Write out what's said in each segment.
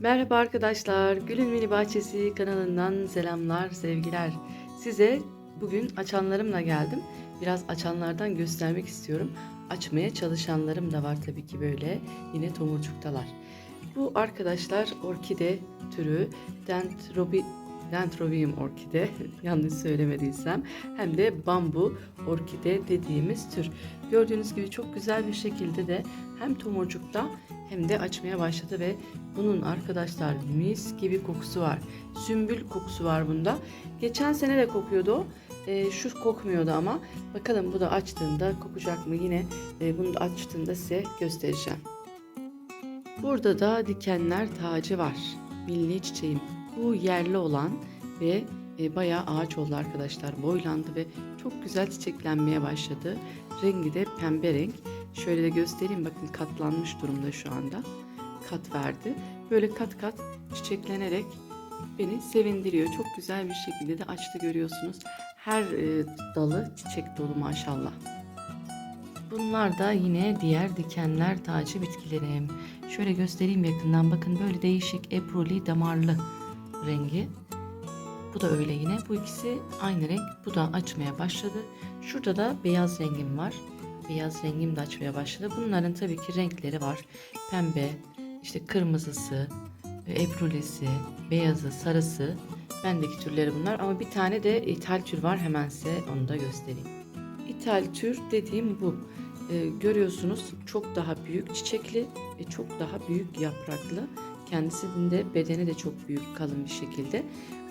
Merhaba arkadaşlar, Gül'ün Mini Bahçesi kanalından selamlar, sevgiler. Size bugün açanlarımla geldim. Biraz açanlardan göstermek istiyorum. Açmaya çalışanlarım da var tabii ki böyle. Yine tomurcuktalar. Bu arkadaşlar orkide türü Dendrobi Dendrobium orkide yanlış söylemediysem hem de bambu orkide dediğimiz tür. Gördüğünüz gibi çok güzel bir şekilde de hem tomurcukta hem de açmaya başladı ve bunun arkadaşlar mis gibi kokusu var. Sümbül kokusu var bunda. Geçen sene de kokuyordu o. Ee, şu kokmuyordu ama. Bakalım bu da açtığında kokacak mı yine. e, bunu da açtığında size göstereceğim. Burada da dikenler tacı var. Milli çiçeğim. Bu yerli olan ve e, bayağı ağaç oldu arkadaşlar. Boylandı ve çok güzel çiçeklenmeye başladı. Rengi de pembe renk. Şöyle de göstereyim bakın katlanmış durumda şu anda. Kat verdi. Böyle kat kat çiçeklenerek beni sevindiriyor. Çok güzel bir şekilde de açtı görüyorsunuz. Her e, dalı çiçek dolu maşallah. Bunlar da yine diğer dikenler tacı bitkilerim. Şöyle göstereyim yakından. Bakın böyle değişik epruli damarlı rengi. Bu da öyle yine. Bu ikisi aynı renk. Bu da açmaya başladı. Şurada da beyaz rengim var. Beyaz rengim de açmaya başladı. Bunların tabii ki renkleri var. Pembe, işte kırmızısı, eprulisi, beyazı, sarısı. Bendeki türleri bunlar ama bir tane de ithal tür var. Hemen size onu da göstereyim. İthal tür dediğim bu. Ee, görüyorsunuz çok daha büyük çiçekli ve çok daha büyük yapraklı. Kendisinin de bedeni de çok büyük kalın bir şekilde.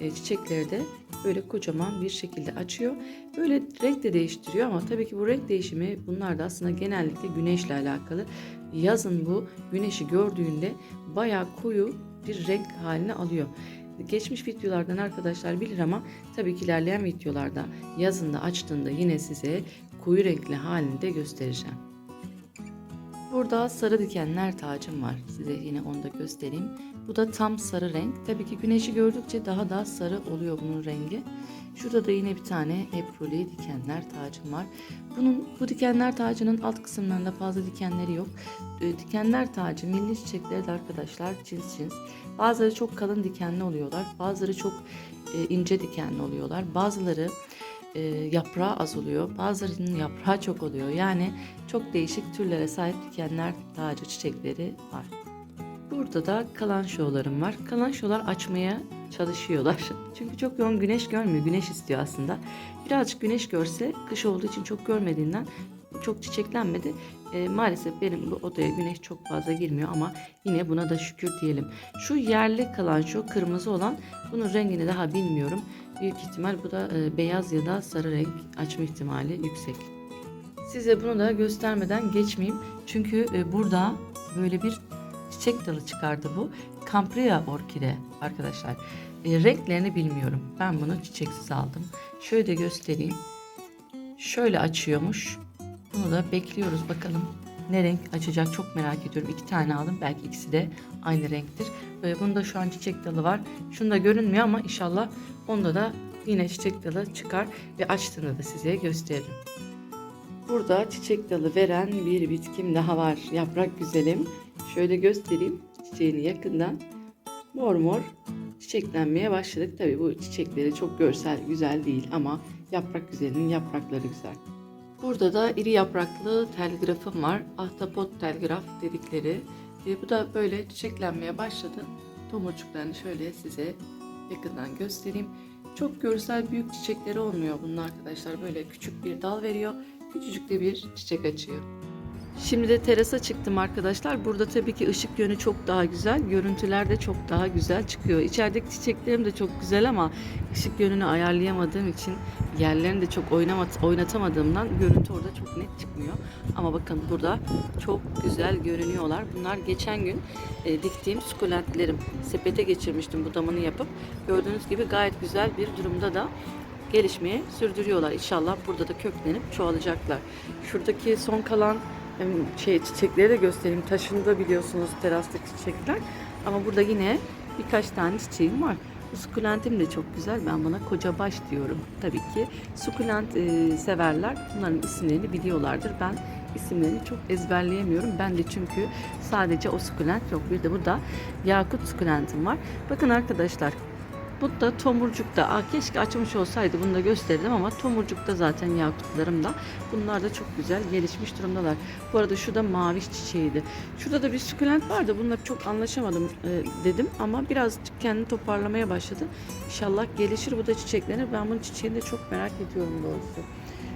Ee, çiçekleri de böyle kocaman bir şekilde açıyor. Böyle renk de değiştiriyor ama tabii ki bu renk değişimi bunlar da aslında genellikle güneşle alakalı. Yazın bu güneşi gördüğünde bayağı koyu bir renk haline alıyor. Geçmiş videolardan arkadaşlar bilir ama tabii ki ilerleyen videolarda yazında açtığında yine size koyu renkli halini de göstereceğim. Burada sarı dikenler tacım var. Size yine onu da göstereyim. Bu da tam sarı renk. Tabii ki güneşi gördükçe daha da sarı oluyor bunun rengi. Şurada da yine bir tane epruli dikenler tacım var. Bunun bu dikenler tacının alt kısımlarında fazla dikenleri yok. E, Dikenler tacı milli çiçekleri de arkadaşlar cins cins. Bazıları çok kalın dikenli oluyorlar. Bazıları çok e, ince dikenli oluyorlar. Bazıları e, yaprağı az oluyor. Bazılarının yaprağı çok oluyor. Yani çok değişik türlere sahip dikenler tacı çiçekleri var. Burada da kalanşolarım var. Kalanşolar açmaya çalışıyorlar. Çünkü çok yoğun güneş görmüyor. Güneş istiyor aslında. Birazcık güneş görse kış olduğu için çok görmediğinden çok çiçeklenmedi. E, maalesef benim bu odaya güneş çok fazla girmiyor ama yine buna da şükür diyelim. Şu yerli kalanşo kırmızı olan bunun rengini daha bilmiyorum. Büyük ihtimal bu da e, beyaz ya da sarı renk açma ihtimali yüksek. Size bunu da göstermeden geçmeyeyim. Çünkü e, burada böyle bir çiçek dalı çıkardı bu. Campria orkide arkadaşlar. E, renklerini bilmiyorum. Ben bunu çiçeksiz aldım. Şöyle de göstereyim. Şöyle açıyormuş. Bunu da bekliyoruz bakalım ne renk açacak çok merak ediyorum. İki tane aldım. Belki ikisi de aynı renktir. Ee, bunda şu an çiçek dalı var. Şunda görünmüyor ama inşallah onda da yine çiçek dalı çıkar ve açtığında da size gösteririm. Burada çiçek dalı veren bir bitkim daha var. Yaprak güzelim. Şöyle göstereyim çiçeğini yakından. Mor mor çiçeklenmeye başladık. Tabii bu çiçekleri çok görsel güzel değil ama yaprak güzelinin yaprakları güzel. Burada da iri yapraklı telgrafım var. Ahtapot telgraf dedikleri. E, bu da böyle çiçeklenmeye başladı. Tomurcuklarını şöyle size yakından göstereyim. Çok görsel büyük çiçekleri olmuyor bunun arkadaşlar. Böyle küçük bir dal veriyor. Küçücük de bir çiçek açıyor. Şimdi de terasa çıktım arkadaşlar. Burada tabii ki ışık yönü çok daha güzel. Görüntüler de çok daha güzel çıkıyor. İçerideki çiçeklerim de çok güzel ama ışık yönünü ayarlayamadığım için yerlerini de çok oynatamadığımdan görüntü orada çok net çıkmıyor. Ama bakın burada çok güzel görünüyorlar. Bunlar geçen gün e, diktiğim sukulentlerim. Sepete geçirmiştim budamını yapıp. Gördüğünüz gibi gayet güzel bir durumda da gelişmeye sürdürüyorlar. İnşallah burada da köklenip çoğalacaklar. Şuradaki son kalan şey çiçekleri de göstereyim. Taşında biliyorsunuz terastaki çiçekler. Ama burada yine birkaç tane çiçeğim var. Bu sukulentim de çok güzel. Ben buna koca baş diyorum. Tabii ki sukulent e, severler bunların isimlerini biliyorlardır. Ben isimlerini çok ezberleyemiyorum. Ben de çünkü sadece o sukulent yok. Bir de burada yakut sukulentim var. Bakın arkadaşlar bu da tomurcukta. Aa, keşke açmış olsaydı bunu da gösterirdim ama tomurcukta zaten yakutlarım da. Bunlar da çok güzel gelişmiş durumdalar. Bu arada şu da maviş çiçeğiydi. Şurada da bir sukulent vardı. Bununla çok anlaşamadım e, dedim ama birazcık kendini toparlamaya başladı. İnşallah gelişir bu da çiçeklenir. Ben bunun çiçeğini de çok merak ediyorum doğrusu.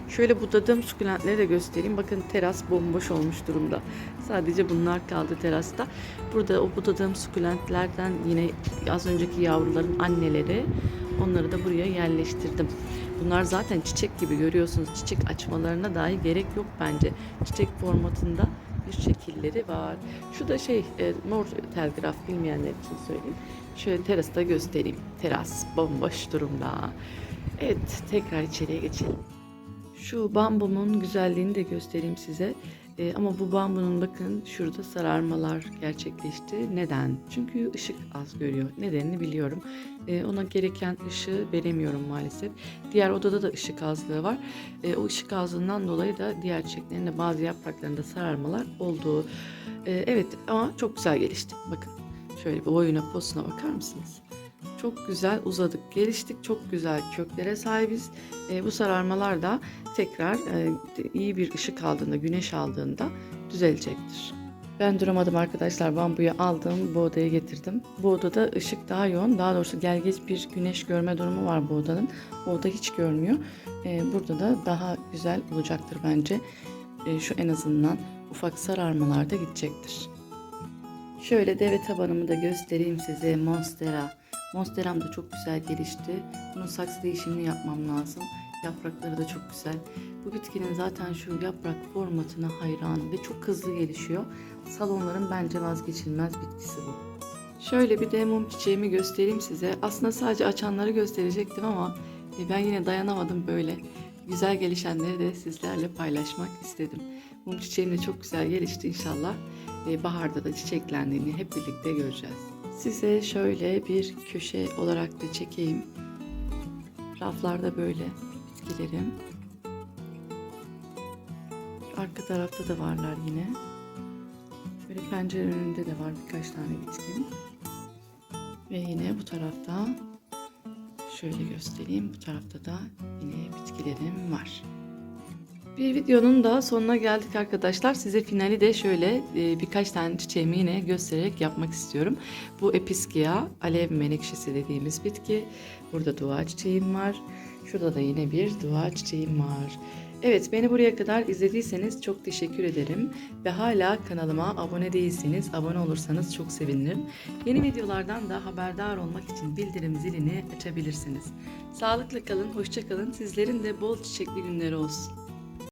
Şöyle budadığım sukulentleri de göstereyim. Bakın teras bomboş olmuş durumda. Sadece bunlar kaldı terasta. Burada o budadığım sukulentlerden yine az önceki yavruların anneleri. Onları da buraya yerleştirdim. Bunlar zaten çiçek gibi görüyorsunuz. Çiçek açmalarına dahi gerek yok bence. Çiçek formatında bir şekilleri var. Şu da şey e, mor telgraf bilmeyenler için söyleyeyim. Şöyle terasta göstereyim. Teras bomboş durumda. Evet tekrar içeriye geçelim. Şu bambumun güzelliğini de göstereyim size. Ee, ama bu bambunun bakın şurada sararmalar gerçekleşti. Neden? Çünkü ışık az görüyor. Nedenini biliyorum. Ee, ona gereken ışığı veremiyorum maalesef. Diğer odada da ışık azlığı var. Ee, o ışık azlığından dolayı da diğer çiçeklerin de bazı yapraklarında sararmalar oldu. Ee, evet ama çok güzel gelişti. Bakın şöyle bir boyuna posuna bakar mısınız? Çok güzel uzadık, geliştik. Çok güzel köklere sahibiz. E, bu sararmalar da tekrar e, iyi bir ışık aldığında, güneş aldığında düzelecektir. Ben duramadım arkadaşlar. Bambuyu aldım, bu odaya getirdim. Bu odada ışık daha yoğun. Daha doğrusu gelgeç bir güneş görme durumu var bu odanın. O oda hiç görmüyor. E, burada da daha güzel olacaktır bence. E, şu en azından ufak sararmalar da gidecektir. Şöyle deve tabanımı da göstereyim size. Monstera. Monsteram da çok güzel gelişti. Bunun saksı değişimini yapmam lazım. Yaprakları da çok güzel. Bu bitkinin zaten şu yaprak formatına hayranım ve çok hızlı gelişiyor. Salonların bence vazgeçilmez bitkisi bu. Şöyle bir de çiçeğimi göstereyim size. Aslında sadece açanları gösterecektim ama e, ben yine dayanamadım böyle. Güzel gelişenleri de sizlerle paylaşmak istedim. Mum çiçeğim de çok güzel gelişti inşallah. E, Baharda da çiçeklendiğini hep birlikte göreceğiz. Size şöyle bir köşe olarak da çekeyim. Raflarda böyle bitkilerim. Arka tarafta da varlar yine. Böyle pencere önünde de var birkaç tane bitkim. Ve yine bu tarafta şöyle göstereyim. Bu tarafta da yine bitkilerim var. Bir videonun daha sonuna geldik arkadaşlar. Size finali de şöyle e, birkaç tane çiçeğimi yine göstererek yapmak istiyorum. Bu Episkia alev menekşesi dediğimiz bitki. Burada dua çiçeğim var. Şurada da yine bir dua çiçeğim var. Evet beni buraya kadar izlediyseniz çok teşekkür ederim. Ve hala kanalıma abone değilseniz abone olursanız çok sevinirim. Yeni videolardan da haberdar olmak için bildirim zilini açabilirsiniz. Sağlıklı kalın, hoşça kalın. Sizlerin de bol çiçekli günleri olsun.